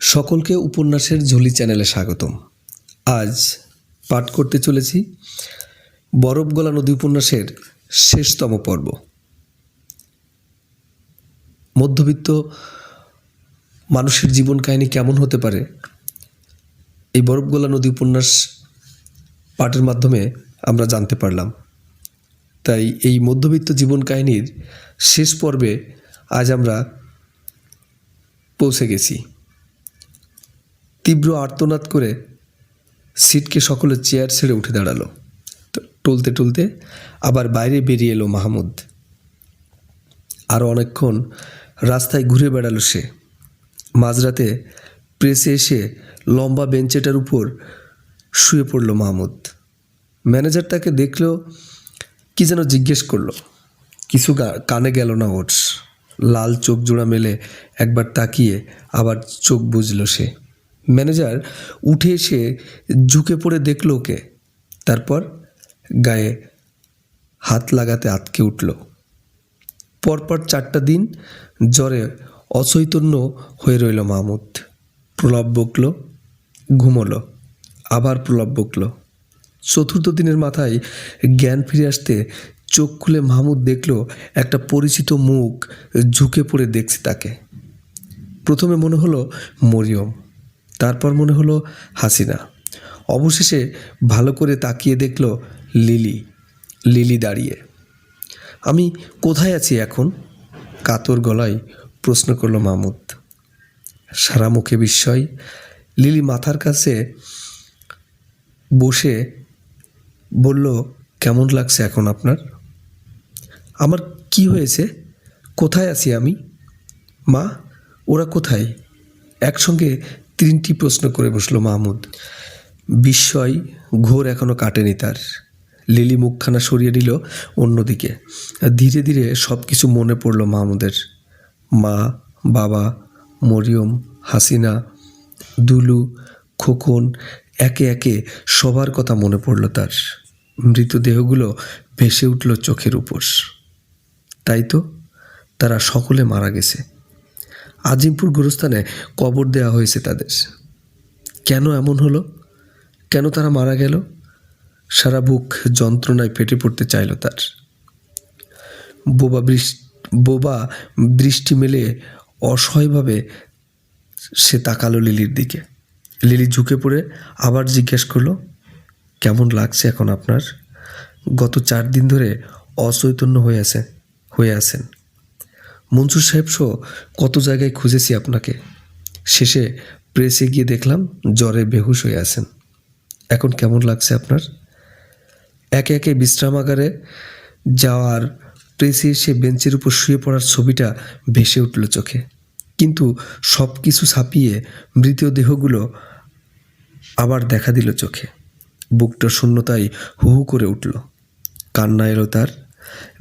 সকলকে উপন্যাসের ঝুলি চ্যানেলে স্বাগতম। আজ পাঠ করতে চলেছি বরফগলা নদী উপন্যাসের শেষতম পর্ব। মধ্যবিত্ত মানুষের জীবন কাহিনী কেমন হতে পারে? এই বরফগলা নদী উপন্যাস পাঠের মাধ্যমে আমরা জানতে পারলাম। তাই এই মধ্যবিত্ত জীবন কাহিনীর শেষ পর্বে আজ আমরা পৌঁছে গেছি। তীব্র আর্তনাদ করে সিটকে সকলে চেয়ার ছেড়ে উঠে দাঁড়াল। টলতে টলতে আবার বাইরে বেরিয়ে এলো মাহমুদ। আরও অনেকক্ষণ রাস্তায় ঘুরে বেড়ালো সে। মাঝরাতে প্রেসে এসে লম্বা বেঞ্চেটার উপর শুয়ে পড়ল মাহমুদ। ম্যানেজার তাকে দেখল, কি যেন জিজ্ঞেস করল। কিছু কানে গেল না ওর। লাল চোখ জোড়া মেলে একবার তাকিয়ে আবার চোখ বুঝলো সে। ম্যানেজার উঠে এসে ঝুঁকে পড়ে দেখল ওকে। তারপর গায়ে হাত লাগাতে আটকে উঠল। পরপর চারটা দিন জ্বরে অচৈতন্য হয়ে রইল মাহমুদ। প্রলাপ বকল, ঘুমোলো, আবার প্রলাপ বকল। চতুর্থ দিনের মাথায় জ্ঞান ফিরে আসতে চোখ খুলে মাহমুদ দেখল একটা পরিচিত মুখ ঝুঁকে পড়ে দেখছে তাকে। প্রথমে মনে হলো মরিয়ম। তারপর মনে হলো হাসিনা। অবশেষে ভালো করে তাকিয়ে দেখল লিলি লিলি দাঁড়িয়ে। আমি কোথায় আছি এখন? কাতর গলায় প্রশ্ন করল মাহমুদ সারা মুখে বিস্ময়। লিলি মাথার কাছে বসে বলল, কেমন লাগছে এখন আপনার? আমার কি হয়েছে? কোথায় আছি আমি? মা, ওরা কোথায়? একসঙ্গে তিনটি প্রশ্ন করে বসল মাহমুদ। বিস্ময় ঘোর এখনও কাটেনি তার। লিলি মুখখানা সরিয়ে নিল অন্যদিকে। ধীরে ধীরে সব কিছু মনে পড়ল মাহমুদের। মা, বাবা, মরিয়ম, হাসিনা, দুলু, খোকন, একে একে সবার কথা মনে পড়ল তার। মৃতদেহগুলো ভেসে উঠল চোখের উপর। তাই তো তারা সকলে মারা গেছে। আজিমপুর গোরস্থানে কবর দেওয়া হয়েছে তাদের। কেন এমন হলো? কেন তারা মারা গেল? সারা বুক যন্ত্রণায় ফেটে পড়তে চাইল তার। বোবা বোবা দৃষ্টি মেলে অসহায়ভাবে সে তাকালো লিলির দিকে। লিলি ঝুঁকে পড়ে আবার জিজ্ঞেস করল, কেমন লাগছে এখন আপনার? গত চার দিন ধরে অচৈতন্য হয়ে আছে হয়ে আছেন। মনসুর সাহেব সহ কত জায়গায় খুঁজেছি আপনাকে। শেষে প্রেসে গিয়ে দেখলাম জ্বরে বেহুশ হয়ে আছেন। এখন কেমন লাগছে আপনার? একে একে বিশ্রামাগারে যাওয়ার প্রেসে এসে বেঞ্চের উপর শুয়ে পড়ার ছবিটা ভেসে উঠল চোখে। কিন্তু সব কিছু ছাপিয়ে মৃতদেহগুলো আবার দেখা দিল চোখে। বুকটা শূন্যতায় হু হু করে উঠল। কান্না এলো তার।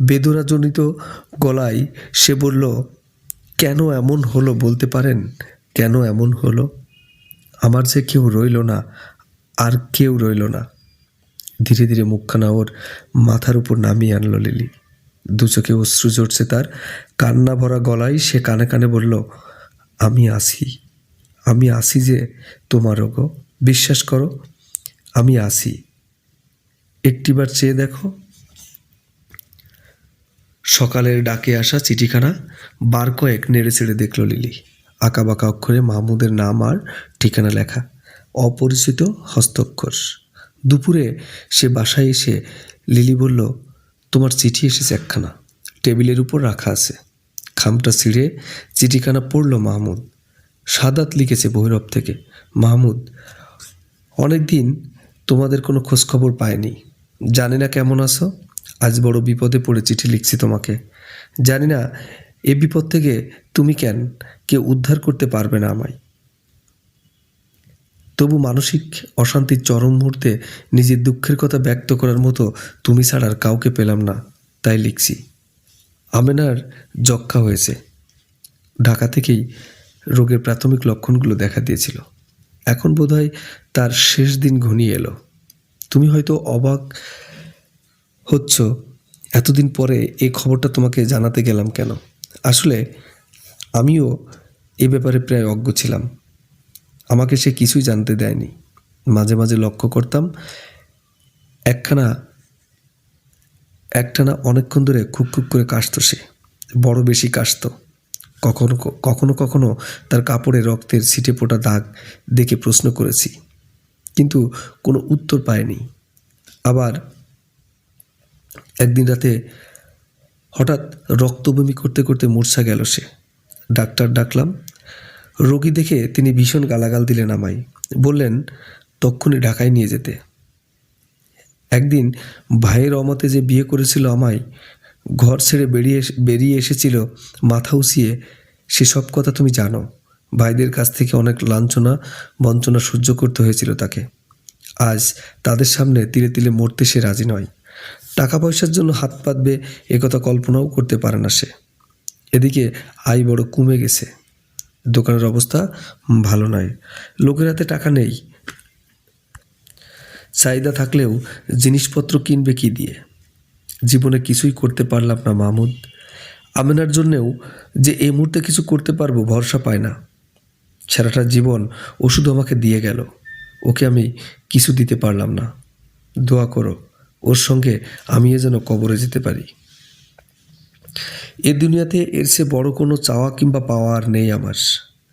বেদনাজনিত গলায় সে বলল, কেন এমন হলো বলতে পারেন? কেন এমন হলো? আমার যে কেউ রইল না, আর কেউ রইল না। ধীরে ধীরে মুখখানা ওর মাথার উপর নামিয়ে আনলো লিলি। দু চোখে অশ্রু জড়ছে তার। কান্না ভরা গলায় সে কানে কানে বলল, আমি আসি। আমি আসি যে তোমারও গো বিশ্বাস করো, আমি আসি। একটিবার চেয়ে দেখো। সকালের ডাকে আসা চিঠিখানা বার কয়েক নেড়ে চেড়ে দেখল লিলি। আঁকা বাঁকা অক্ষরে মাহমুদের নাম আর ঠিকানা লেখা। অপরিচিত হস্তক্ষর। দুপুরে সে বাসায় এসে লিলি বলল, তোমার চিঠি এসেছে একখানা। টেবিলের উপর রাখা আছে। খামটা ছিঁড়ে চিঠিখানা পড়ল মাহমুদ। সাদাত লিখেছে ভৈরব থেকে, মাহমুদ অনেক দিন তোমাদের কোনো খোঁজখবর পায়নি জানি না কেমন আছো। আজ বড় বিপদে পড়ে চিঠি লিখছি তোমাকে। জানি না, এ বিপদ থেকে তুমি কেন কেউ উদ্ধার করতে পারবে না আমায়। তবু মানসিক অশান্তির চরম মুহূর্তে নিজের দুঃখের কথা ব্যক্ত করার মতো তুমি ছাড়া আর কাউকে পেলাম না, তাই লিখছি। আমেনার যক্ষা হয়েছে। ঢাকা থেকেই রোগের প্রাথমিক লক্ষণগুলো দেখা দিয়েছিল। এখন বোধহয় তার শেষ দিন ঘনিয়ে এলো। তুমি হয়তো অবাক হচ্ছ, এতদিন পরে এই খবরটা তোমাকে জানাতে গেলাম কেন? আসলে আমিও এ ব্যাপারে প্রায় অজ্ঞ ছিলাম। আমাকে সে কিছুই জানতে দেয়নি। মাঝে মাঝে লক্ষ্য করতাম, একখানা, একটানা অনেকক্ষণ ধরে খুব খুব করে কাশত সে, বড় বেশি কাশত। কখনো কখনো কখনো তার কাপড়ে রক্তের ছিটে ফোটা দাগ দেখে প্রশ্ন করেছি, কিন্তু কোনো উত্তর পায়নি। আবার একদিন রাতে হঠাৎ রক্তবমি করতে করতে মূর্ছা গেল সে। ডাক্তার ডাকলাম। রোগী দেখে তিনি ভীষণ গালাগাল দিলেন আমায়। বললেন, তক্ষুনি ঢাকায় নিয়ে যেতে। একদিন ভাইয়ের অমতে যে বিয়ে করেছিল আমায়, ঘর ছেড়ে বেরিয়ে বেরিয়ে এসেছিল মাথা উঁচিয়ে, সেসব কথা তুমি জানো। ভাইদের কাছ থেকে অনেক লাঞ্ছনা, বঞ্চনা সহ্য করতে হয়েছিল তাকে। আজ তাদের সামনে তিলে তিলে মরতে সে রাজি নয়। টাকা পয়সার জন্য হাত পাতবে একথা কল্পনাও করতে পারে না সে। এদিকে আয় বড় কমে গেছে। দোকানের অবস্থা ভালো নয় লোকের হাতে টাকা নেই। চাহিদা থাকলেও জিনিসপত্র কিনবে কি দিয়ে? জীবনে কিছুই করতে পারলাম না মাহমুদ। আমেনার জন্যেও যে এই মুহূর্তে কিছু করতে পারব ভরসা পায় না। সারাটা জীবন ও শুধু আমাকে দিয়ে গেল। ওকে আমি কিছু দিতে পারলাম না। দোয়া করো। ওর সঙ্গে আমিও যেন কবরে যেতে পারি। এ দুনিয়াতে এর সে বড় কোনো চাওয়া কিংবা পাওয়া আর নেই আমার।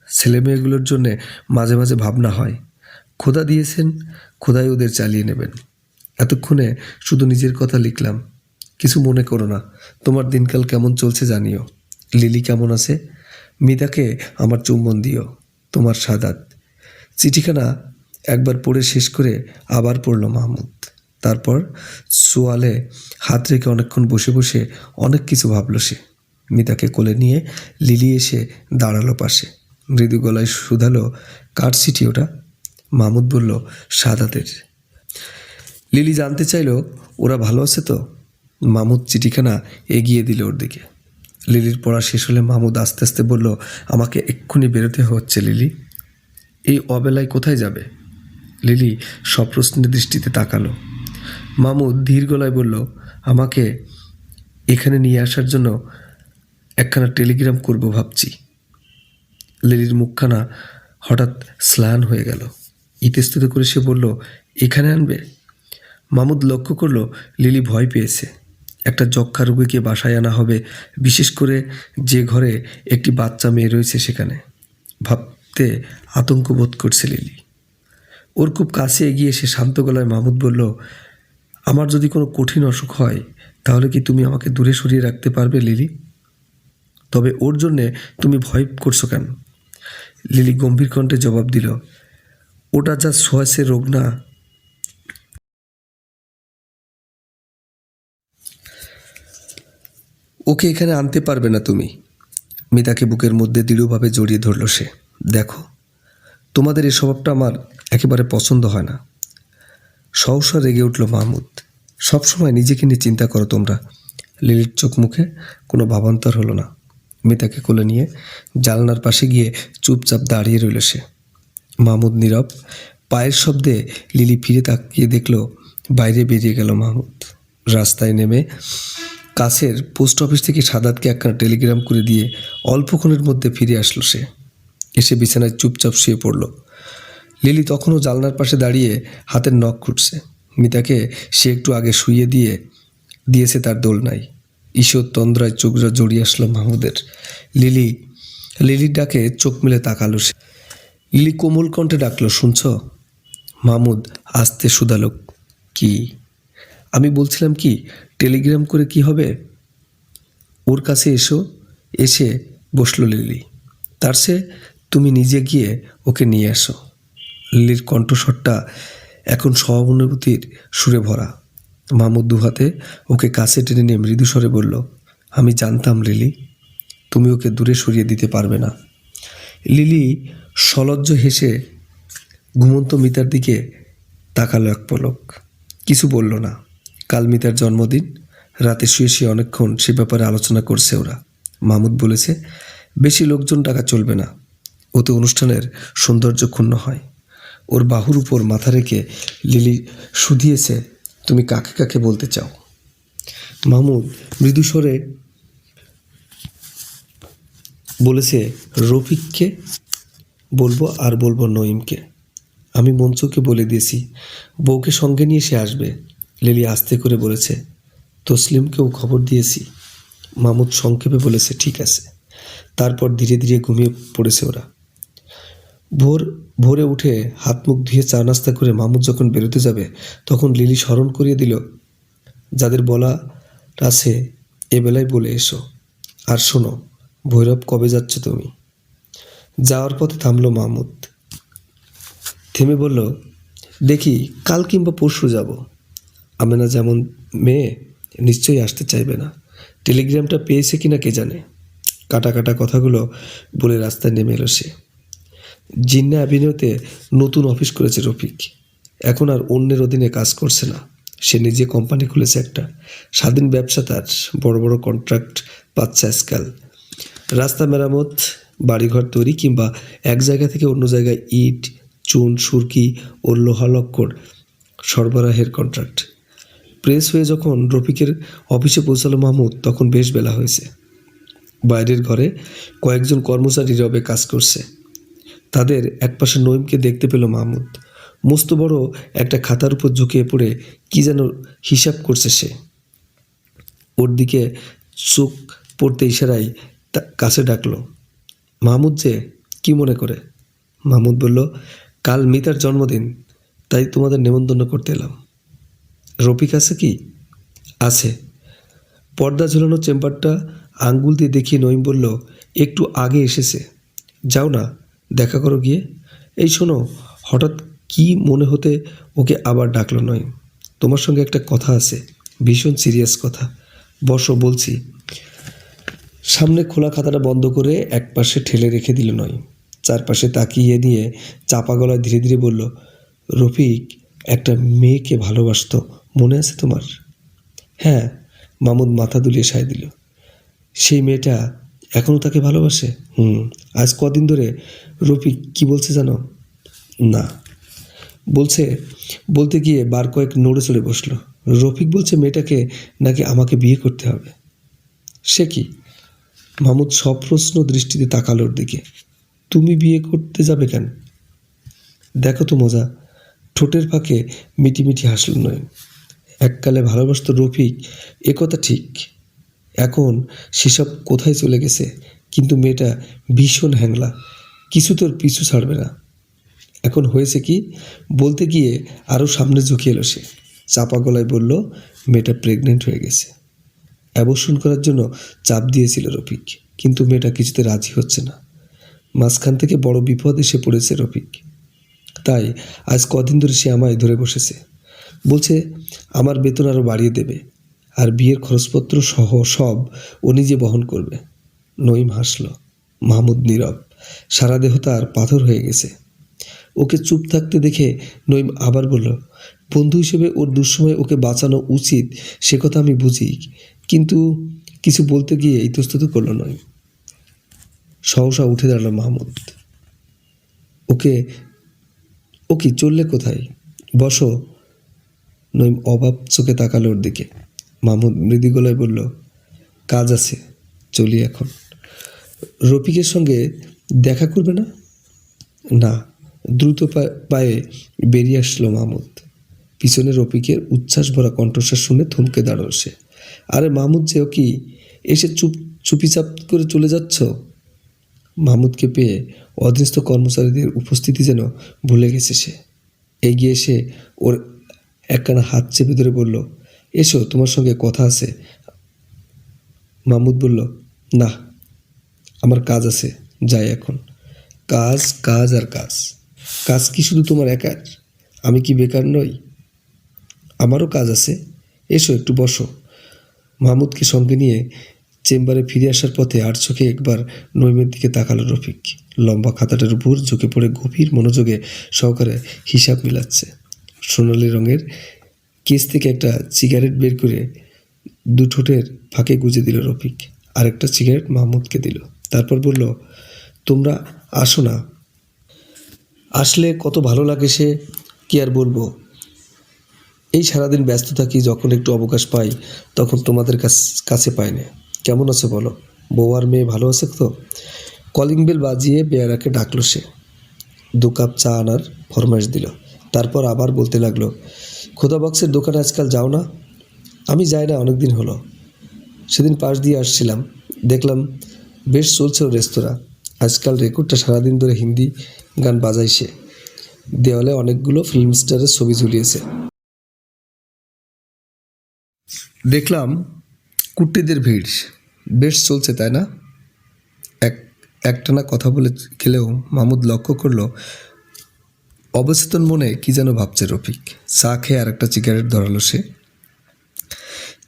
ছেলে মেয়েগুলোর জন্যে মাঝে মাঝে ভাবনা হয়, খোদা দিয়েছেন, খোদাই ওদের চালিয়ে নেবেন। এতক্ষণে শুধু নিজের কথা লিখলাম, কিছু মনে করো না, তোমার দিনকাল কেমন চলছে জানিও। লিলি কেমন আছে? মিতাকে আমার চুম্বন দিও, তোমার সাদাত। চিঠিখানা একবার পড়ে শেষ করে আবার পড়ল মাহমুদ। তারপর সোয়ালে হাত রেখে অনেকক্ষণ বসে বসে অনেক কিছু ভাবল সে। মিতাকে কোলে নিয়ে লিলি এসে দাঁড়াল পাশে। মৃদু গলায় শুধালো, কার চিঠি ওটা? মাহমুদ বলল, সাদাতের। লিলি জানতে চাইলো, ওরা ভালো আছে তো? মামুদ চিঠিখানা এগিয়ে দিল ওর দিকে। লিলির পড়া শেষ হলে মাহমুদ আস্তে আস্তে বলল, আমাকে এক্ষুনি বেরোতে হচ্ছে লিলি। এই অবেলায় কোথায় যাবে? লিলি সপ্রশ্নের দৃষ্টিতে তাকালো। মামুদ ধীর গলায় বলল, আমাকে এখানে নিয়ে আসার জন্য একখানা টেলিগ্রাম করব ভাবছি। লিলির মুখখানা হঠাৎ স্লান হয়ে গেল। ইতস্তত করে সে বলল, এখানে আনবে? মামুদ লক্ষ্য করল, লিলি ভয় পেয়েছে। একটা যক্ষা রোগীকে বাসায় আনা হবে, বিশেষ করে যে ঘরে একটি বাচ্চা মেয়ে রয়েছে সেখানে। ভাবতে আতঙ্ক বোধ করছে লিলি। ওর খুব কাছে এগিয়ে সে শান্ত গলায় মাহমুদ বলল আমার যদি কোনো কঠিন অসুখ হয়, তাহলে কি তুমি আমাকে দূরে সরিয়ে রাখতে পারবে, লিলি? তবে ওর জন্যে তুমি ভয় করছ কেন? লিলি গম্ভীর কণ্ঠে জবাব দিল, ওটা যা সোয়াসে রোগ না। ওকে এখানে আনতে পারবে না তুমি। মিতাকে বুকের মধ্যে দৃঢ়ভাবে জড়িয়ে ধরল সে। দেখো, তোমাদের এই স্বভাবটা আমার একেবারে পছন্দ হয় না। সহসা রেগে উঠল মাহমুদ। সবসময় নিজেকে নিয়ে চিন্তা করো তোমরা। লিলির চোখ মুখে কোনো ভাবান্তর হলো না। মিতাকে কোলে নিয়ে জানলার পাশে গিয়ে চুপচাপ দাঁড়িয়ে রইল সে। মাহমুদ নীরব, পায়ের শব্দে লিলি ফিরে তাকিয়ে দেখল, বাইরে বেরিয়ে গেল মাহমুদ। রাস্তায় নেমে কাছের পোস্ট অফিস থেকে সাদাতকে একখানা টেলিগ্রাম করে দিয়ে অল্পক্ষণের মধ্যে ফিরে আসলো সে। এসে বিছানায় চুপচাপ শুয়ে পড়ল। লিলি তখনও জানলার পাশে দাঁড়িয়ে হাতের নখ খুঁটছে। মিতাকে সে একটু আগে শুইয়ে দিয়ে দিয়েছে তার দোলনায়। ঈশ্বর তন্দ্রায় চোখরা জড়িয়ে আসলো মাহমুদের। লিলি, লিলির ডাকে চোখ মেলে তাকালো সে। লিলি কোমল কণ্ঠে ডাকলো, শুনছ? মাহমুদ আস্তে শুধালো কি? আমি বলছিলাম কি, টেলিগ্রাম করে কি হবে? ওর কাছে এসো। এসে বসল লিলি। তার সে তুমি নিজে গিয়ে ওকে নিয়ে আসো। লিলির কণ্ঠস্বরটা এখন সহানুভূতির সুরে ভরা। মাহমুদ দুহাতে ওকে কাছে টেনে নিয়ে মৃদু স্বরে বলল, আমি জানতাম লিলি, তুমি ওকে দূরে সরিয়ে দিতে পারবে না। লিলি সলজ্জ হেসে ঘুমন্ত মিতার দিকে তাকালো এক পলক। কিছু বলল না। কাল মিতার জন্মদিন, রাতে শুয়ে শুয়ে অনেকক্ষণ সে ব্যাপারে আলোচনা করছে ওরা। মাহমুদ বলেছে, বেশি লোকজন টাকা চলবে না। ওতে অনুষ্ঠানের সৌন্দর্য ক্ষুণ্ণ হয়। ওর বাহুর উপর মাথা রেখে লিলি শুধিয়েছে, তুমি কাকে কাকে বলতে চাও? মাহমুদ মৃদু স্বরে বলেছে, রফিককে বলব আর বলব নঈমকে। আমি মঞ্চুকে বলে দিয়েছি, বউকে সঙ্গে নিয়ে সে আসবে। লিলি আস্তে করে বলেছে, তসলিমকেও খবর দিয়েছি। মামুদ সংক্ষেপে বলেছে, ঠিক আছে। তারপর ধীরে ধীরে ঘুমিয়ে পড়েছে ওরা। ভোর, ভোরে উঠে হাত মুখ ধুয়ে চা নাস্তা করে মামুদ যখন বেরোতে যাবে, তখন লিলি স্মরণ করিয়ে দিল, যাদের বলা আছে, এ বেলায় বলে এসো। আর শোনো, ভৈরব কবে যাচ্ছ তুমি? যাওয়ার পথে থামলো মাহমুদ থেমে বলল, দেখি, কাল কিংবা পরশু যাব। আমেনা যেমন মেয়ে, নিশ্চয়ই আসতে চাইবে না। টেলিগ্রামটা পেয়েছে কিনা কে জানে? কাটা কাটা কথাগুলো বলে রাস্তায় নেমে এলো সে। জিন্না অ্যাভিনিউতে নতুন অফিস করেছে রফিক। এখন আর অন্যের অধীনে কাজ করছে না। সে নিজে কোম্পানি খুলেছে একটা। স্বাধীন ব্যবসা তার। বড় বড় কন্ট্রাক্ট পাচ্ছে আজকাল। রাস্তা মেরামত, বাড়িঘর তৈরি কিংবা এক জায়গা থেকে অন্য জায়গায় ইট, চুন, সুরকি ও লোহালক্কর সরবরাহের কন্ট্রাক্ট প্রেস হয়ে যখন রফিকের অফিসে পৌঁছালো মাহমুদ, তখন বেশ বেলা হয়েছে। বাইরের ঘরে কয়েকজন কর্মচারী রবে কাজ করছে। তাদের একপাশে নইমকে দেখতে পেল মাহমুদ। মস্ত বড় একটা খাতার উপর ঝুঁকিয়ে পড়ে কি যেন হিসাব করছে সে। ওর দিকে চোখ পড়তে ইশারায় কাছে ডাকলো। মাহমুদ যে কি মনে করে? মাহমুদ বলল, কাল মিতার জন্মদিন, তাই তোমাদের নেমন্তন্ন করতে এলাম। রফিক আছে কি? আছে। পর্দা ঝুলানো চেম্বারটা আঙ্গুল দিয়ে দেখিয়ে নঈম বলল, একটু আগে এসেছে। যাও না দেখা করো গিয়ে। এই শোনো, হঠাৎ কি মনে হতে ওকে আবার ডাকলো নয়? তোমার সঙ্গে একটা কথা আছে, ভীষণ সিরিয়াস কথা। বসো, বলছি। সামনে খোলা খাতাটা বন্ধ করে একপাশে ঠেলে রেখে দিল নয়। চারপাশে তাকিয়ে নিয়ে চাপা গলায় ধীরে ধীরে বলল, রফিক, একটা মেয়েকে ভালোবাসতো, মনে আছে তোমার? হ্যাঁ মামুদ মাথা দুলিয়ে সায় দিল। সেই মেয়েটা এখনও তাকে ভালোবাসে? হুম। আজ কদিন ধরে রফিক কি বলছে জানো? না। বলছে, বলতে গিয়ে বার কয়েক নড়ে চড়ে বসল। রফিক বলছে, মেয়েটাকে নাকি আমাকে বিয়ে করতে হবে? সে কি? মামুদ সপ্রশ্ন দৃষ্টিতে তাকালোর দিকে। তুমি বিয়ে করতে যাবে কেন? দেখো তো মজা। ঠোঁটের ফাঁকে মিটি মিটি হাসল নয় এককালে ভালোবাসত রফিক একথা ঠিক। এখন সেসব কোথায় চলে গেছে? কিন্তু মেয়েটা ভীষণ হ্যাংলা, কিছু তোর পিছু ছাড়বে না। এখন হয়েছে কি, বলতে গিয়ে আরও সামনে ঝুঁকিয়ে এলো সে। চাপা গলায় বলল, মেয়েটা প্রেগনেন্ট হয়ে গেছে। অ্যাবর্ষণ করার জন্য চাপ দিয়েছিল রফিক, কিন্তু মেয়েটা কিছুতে রাজি হচ্ছে না। মাঝখান থেকে বড় বিপদ এসে পড়েছে রফিক। তাই আজ কদিন ধরে সে আমায় ধরে বসেছে। বলছে, আমার বেতন আরও বাড়িয়ে দেবে, আর বিয়ের খরচপত্র সহ সব ও নিজে বহন করবে। নঈম হাসল, মাহমুদ নীরব, সারা দেহ তার পাথর হয়ে গেছে। ওকে চুপ থাকতে দেখে নঈম আবার বলল, বন্ধু হিসেবে ওর দুঃসময় ওকে বাঁচানো উচিত, সে কথা আমি বুঝি, কিন্তু কিছু বলতে গিয়ে ইতস্তত করল নয় সহসা উঠে দাঁড়াল মাহমুদ। ওকে, ও কি চললে কোথায়? বসো। নইম অভাব চোখে তাকালো ওর দিকে। মাহমুদ মৃদু গলায় বলল, কাজ আছে, চলি এখন। রফিকের সঙ্গে দেখা করবে না? না, দ্রুত পায়ে বেরিয়ে আসলো মাহমুদ পিছনে রফিকের উচ্ছ্বাস ভরা কণ্ঠস্বর শুনে থমকে দাঁড়াল সে। আরে মাহমুদ যে কি এসে চুপ, চুপিচাপ করে চলে যাচ্ছ? মাহমুদকে পেয়ে অধীনস্থ কর্মচারীদের উপস্থিতি যেন ভুলে গেছে সে। এগিয়ে এসে ওর একখানা হাত চেপে ধরে বলল, এসো, তোমার সঙ্গে কথা আছে। মাহমুদ বলল, না আমার কাজ আছে, যাই এখন। কাজ কাজ আর কাজ। কাজ কি শুধু তোমার একার? আমি কি বেকার নই? আমারও কাজ আছে। এসো একটু বসো। মাহমুদকে সঙ্গে নিয়ে চেম্বারে ফিরে আসার পথে আর চোখে একবার নৈমের দিকে তাকালো রফিক। লম্বা খাতাটার উপর ঝুঁকে পড়ে গভীর মনোযোগে সহকারে হিসাব মিলাচ্ছে। সোনালি রঙের কেস থেকে একটা সিগারেট বের করে দু ঠোঁটের ফাঁকে গুজে দিল রফিক। আরেকটা সিগারেট মাহমুদকে দিল। তারপর বলল, তোমরা আসো না। আসলে কত ভালো লাগে সে, কি আর বলব? এই সারাদিন ব্যস্ত থাকি, যখন একটু অবকাশ পাই, তখন তোমাদের কাছ- পাই না। কেমন আছে বলো? বউ আর মেয়ে ভালো আছে তো? কলিং বেল বাজিয়ে বেয়ারাকে ডাকলো সে। দু কাপ চা আনার ফরমাইশ দিল। তারপর আবার বলতে লাগল, খোদা বক্সের দোকানে আজকাল যাও না। আমি যাই না অনেক দিন হলো। সেদিন পাশ দিয়ে আসছিলাম। দেখলাম বেশ চলছে ওর রেস্তোরাঁ। আজকাল রেকর্ডটা সারাদিন ধরে হিন্দি গান বাজাই সে দেওয়ালে অনেকগুলো ফিল্ম স্টারের ছবি ঝুলিয়েছে। দেখলাম কুট্টিদের ভিড়। বেশ চলছে, তাই না? এক, একটানা কথা বলে গেলেও মাহমুদ লক্ষ্য করল, অবচেতন মনে কি যেন ভাবছে রফিক। চা খেয়ে আর একটা সিগারেট ধরালো সে।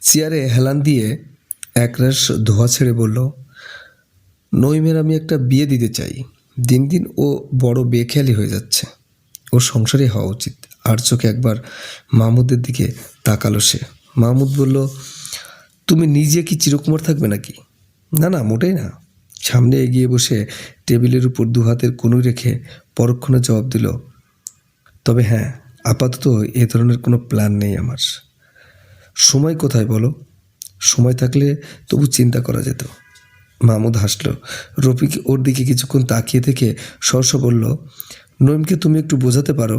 চেয়ারে হেলান দিয়ে একরাশ ধোয়া ছেড়ে বলল নইমের আমি একটা বিয়ে দিতে চাই। দিন দিন ও বড় বেখেয়ালি হয়ে যাচ্ছে। ওর সংসারে হওয়া উচিত। আর চোখে একবার মাহমুদের দিকে তাকালো সে। মাহমুদ বলল, তুমি নিজে কি চিরকুমার থাকবে নাকি? না না, মোটেই না। সামনে এগিয়ে বসে টেবিলের উপর দু হাতের কনুই রেখে পরক্ষণে জবাব দিল, তবে হ্যাঁ আপাতত এ ধরনের কোনো প্ল্যান নেই আমার। সময় কোথায় বলো? সময় থাকলে তবু চিন্তা করা যেত। মাহমুদ হাসলো। রফিক ওর দিকে কিছুক্ষণ তাকিয়ে থেকে সরস বলল, নইমকে তুমি একটু বোঝাতে পারো?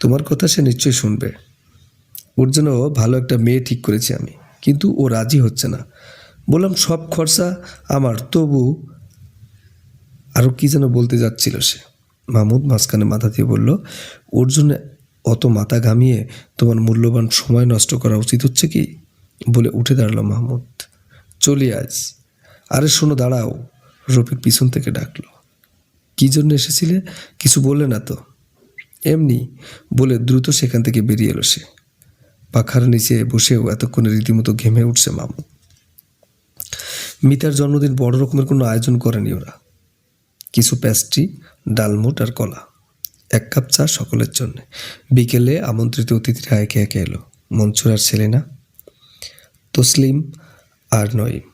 তোমার কথা সে নিশ্চয়ই শুনবে। ওর জন্য ভালো একটা মেয়ে ঠিক করেছি আমি, কিন্তু ও রাজি হচ্ছে না। বললাম, সব খরচা আমার, তবু আরও কি যেন বলতে যাচ্ছিল সে। মাহমুদ মাঝখানে মাথা দিয়ে বলল, ওর জন্য অত মাথা ঘামিয়ে তোমার মূল্যবান সময় নষ্ট করা উচিত হচ্ছে কি? বলে উঠে দাঁড়াল মাহমুদ চলি আজ। আরে শোনো, দাঁড়াও। রফিক পিছন থেকে ডাকলো। কী জন্য এসেছিলে? কিছু বললে না তো। এমনি বলে দ্রুত সেখান থেকে বেরিয়ে এলো সে। পাখার নিচে বসেও এতক্ষণে রীতিমতো ঘেমে উঠছে মামুদ মিতার জন্মদিন বড় রকমের কোনো আয়োজন করেনি ওরা। কিছু প্যাস্ট্রি ডালমুট আর কলা। এক কাপ চা সকলের জন্য। বিকেলে আমন্ত্রিত অতিথিরা একে একে এলো। মনসুর আর সেলেনা। তসলিম আর নঈম।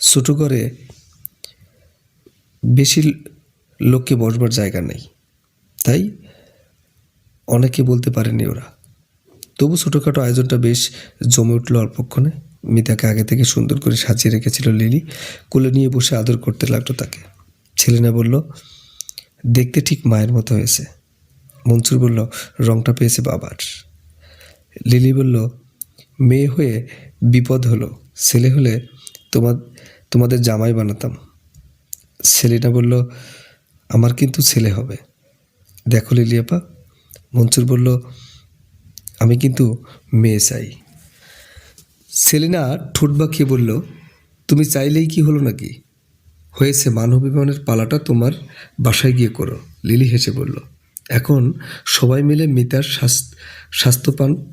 ছোটো করে বেশি লোককে বসবার জায়গা নেই। তাই অনেকে বলতে পারেনি ওরা। তবু ছোটোখাটো আয়োজনটা বেশ জমে উঠল অল্পক্ষণে। মিতাকে আগে থেকে সুন্দর করে সাজিয়ে রেখেছিল লিলি। কোলে নিয়ে বসে আদর করতে লাগল তাকে। ছেলেনা বলল, দেখতে ঠিক মায়ের মতো হয়েছে। মনসুর বলল, রংটা পেয়েছে বাবার। লিলি বলল, মেয়ে হয়ে বিপদ হলো। ছেলে হলে তোমার তোমাদের জামাই বানাতাম। ছেলেটা বলল, আমার কিন্তু ছেলে হবে। দেখো লিলিয়াপা মঞ্চুর বলল, আমি কিন্তু মেয়ে চাই। সেলিনা ঠোঁট বাঁকিয়ে বলল, তুমি চাইলেই কি হলো নাকি? হয়েছে মানব বিমানের পালাটা তোমার বাসায় গিয়ে করো। লিলি হেসে বলল, এখন সবাই মিলে মিতার স্বাস্থ- স্বাস্থ্যপান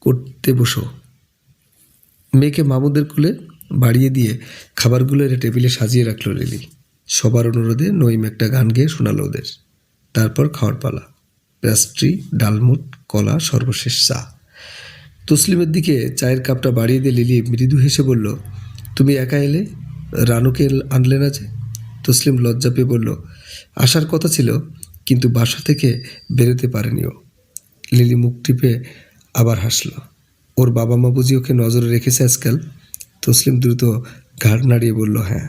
করতে বসো। মেয়েকে মামুদের কুলে বাড়িয়ে দিয়ে খাবারগুলো এনে টেবিলে সাজিয়ে রাখল লিলি। সবার অনুরোধে নইম একটা গান গেয়ে শোনালো ওদের। তারপর খাওয়ার পালা। প্যাস্ট্রি ডালমুট, কলা, সর্বশেষ চা। তসলিমের দিকে চায়ের কাপটা বাড়িয়ে দিয়ে লিলি মৃদু হেসে বলল, তুমি একা এলে? রানুকে আনলে না যে? তসলিম লজ্জা পেয়ে বলল, আসার কথা ছিল, কিন্তু বাসা থেকে বেরোতে পারেনি ও। লিলি মুখ টিপে আবার হাসলো। ওর বাবা মা বুঝি ওকে নজরে রেখেছে আজকাল? তসলিম দ্রুত ঘাড় নাড়িয়ে বলল হ্যাঁ।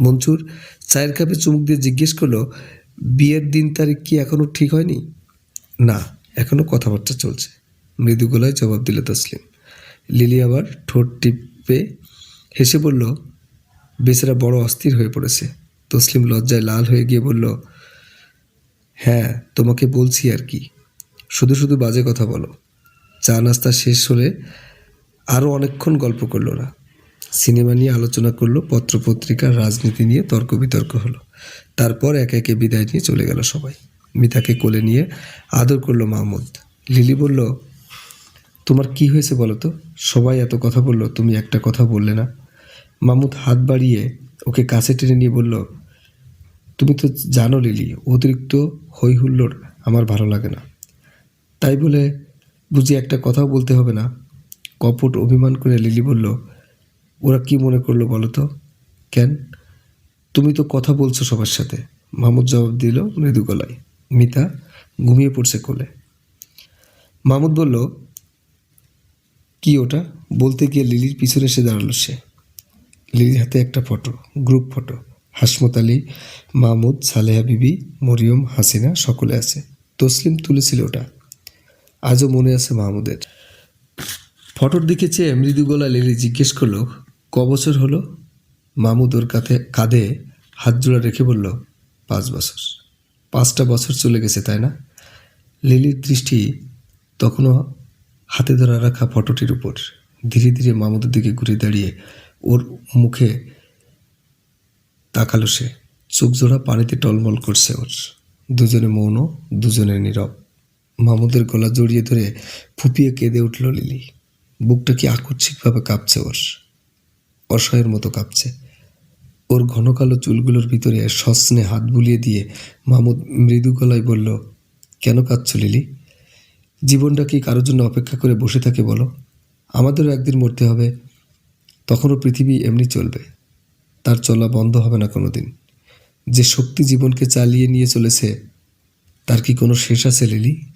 মঞ্চুর চায়ের কাপে চুমুক দিয়ে জিজ্ঞেস করল, বিয়ের দিন তারিখ কি এখনও ঠিক হয়নি? না এখনও কথাবার্তা চলছে। মৃদু গলায় জবাব দিল তসলিম। লিলি আবার ঠোঁট টিপে হেসে বলল, বেচারা বড় অস্থির হয়ে পড়েছে। তসলিম লজ্জায় লাল হয়ে গিয়ে বলল হ্যাঁ তোমাকে বলছি আর কি। শুধু শুধু বাজে কথা বলো। চা নাস্তা শেষ হলে আরও অনেকক্ষণ গল্প করল ওরা। সিনেমা নিয়ে আলোচনা করল, পত্রপত্রিকা, রাজনীতি নিয়ে তর্ক বিতর্ক হলো। তারপর একে একে বিদায় নিয়ে চলে গেল সবাই। মিতাকে কোলে নিয়ে আদর করল মাহমুদ। লিলি বলল, তোমার কি হয়েছে বলো তো? সবাই এত কথা বলল, তুমি একটা কথা বললে না। মাহমুদ হাত বাড়িয়ে ওকে কাছে টেনে নিয়ে বলল, তুমি তো জানো লিলি, অতিরিক্ত হই হুল্লোড় আমার ভালো লাগে না। তাই বলে বুঝি একটা কথাও বলতে হবে না। কপট অভিমান করে লিলি বলল, ওরা কি মনে করল বলো তো? কেন? তুমি তো কথা বলছো সবার সাথে। মাহমুদ জবাব দিল মৃদু গলায়, মিতা, ঘুমিয়ে পড়ছে কোলে। মাহমুদ বলল, কি ওটা? বলতে গিয়ে লিলির পিছনে এসে দাঁড়াল সে। লিলির হাতে একটা photo, group photo, Hasmat Ali Mahmud Saleha Bibi, Mariam, Hasina, সকলে আছে। তসলিম তুলেছিল ওটা। আজও মনে আছে মাহমুদের? ফটোর দিকে চেয়ে মৃদু গলা লিলি জিজ্ঞেস করল, ক বছর হলো? মাহমুদ ওর কাঁধে কাঁধে হাত জোড়া রেখে বলল, পাঁচ বছর। পাঁচটা বছর চলে গেছে, তাই না? লিলির দৃষ্টি তখনও হাতে ধরা রাখা ফটোটির উপর। ধীরে ধীরে মামুদের দিকে ঘুরে দাঁড়িয়ে ওর মুখে তাকালো সে। চোখ জোড়া পানিতে টলমল করছে ওর। দুজনে মৌন, দুজনে নীরব। মামুদের গলা জড়িয়ে ধরে ফুপিয়ে কেঁদে উঠল লিলি। বুকটা কি আকস্মিকভাবে কাঁপছে ওর? অসহায়ের মতো কাঁপছে। ওর ঘন কালো চুলগুলোর ভিতরে সস্নে হাত বুলিয়ে দিয়ে মামুদ মৃদু গলায় বলল, কেন কাঁদছ লিলি? জীবনটা কি কারোর জন্য অপেক্ষা করে বসে থাকে বলো? আমাদেরও একদিন মরতে হবে। তখনও পৃথিবী এমনি চলবে। তার চলা বন্ধ হবে না কোনো দিন যে শক্তি জীবনকে চালিয়ে নিয়ে চলেছে, তার কি কোনো শেষ আছে লিলি?